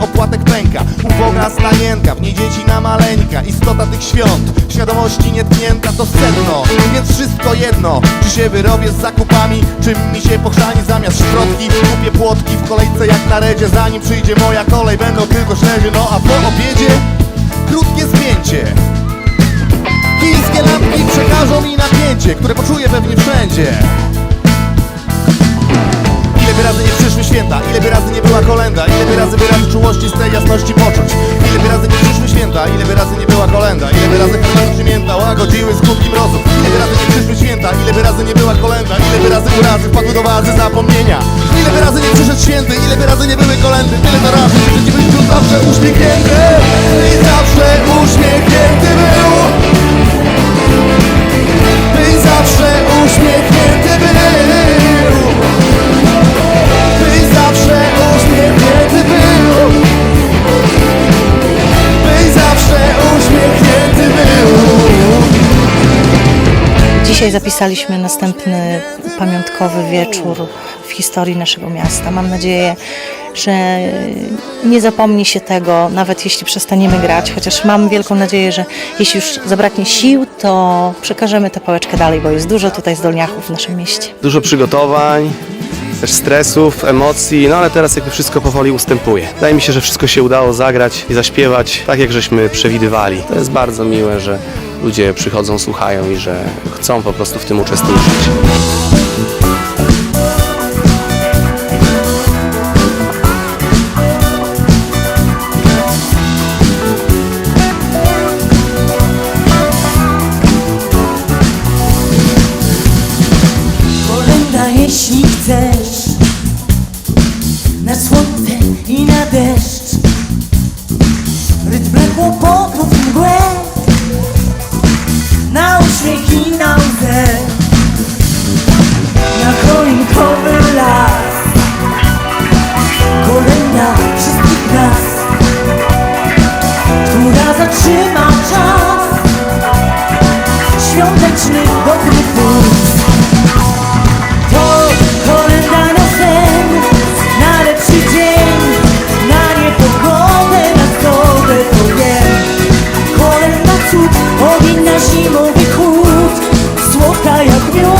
opłatek pęka. Uboga stanienka, w niej dzieci na maleńka. Istota tych świąt, świadomości nietknięta to sedno. Więc wszystko jedno, czy się wyrobię z zakupami Czym mi się pochrzani zamiast szprotki Kupię płotki w kolejce jak na redzie Zanim przyjdzie moja kolej, będą tylko śledzie No a po obiedzie, krótkie zdjęcie Chińskie lampki przekażą mi napięcie Które poczuję pewnie wszędzie. Ile by razy nie była kolenda Ile by razy wyrazy czułości z tej jasności poczuć Ile by razy nie przyszły święta, ile by razy nie była kolenda Ile by razy chwile przymięta łagodziły skutki mrozów Ile by razy nie przyszły święta, ile by razy nie była kolenda Ile by razy urazy wpadły do wazy zapomnienia Ile by razy nie przyszedł święty, ile by razy nie były kolendy Tyle to razy, że ci I zawsze uśmiechnięty Dzisiaj zapisaliśmy następny pamiątkowy wieczór w historii naszego miasta. Mam nadzieję, że nie zapomni się tego, nawet jeśli przestaniemy grać, chociaż mam wielką nadzieję, że jeśli już zabraknie sił, to przekażemy tę pałeczkę dalej, bo jest dużo tutaj zdolniachów w naszym mieście. Dużo przygotowań, też stresów, emocji, no ale teraz jakby wszystko powoli ustępuje. Wydaje mi się, że wszystko się udało zagrać i zaśpiewać tak, jak żeśmy przewidywali. To jest bardzo miłe, że ludzie przychodzą, słuchają i że chcą po prostu w tym uczestniczyć. Kolenda, jeśli chcesz Na słońce i na deszcz dobry puls to na sen, na lepszy dzień, na niepogodę, na zgodę to wiem. Kolenda cud, ogień na zimowy chłód, słodka jak miód,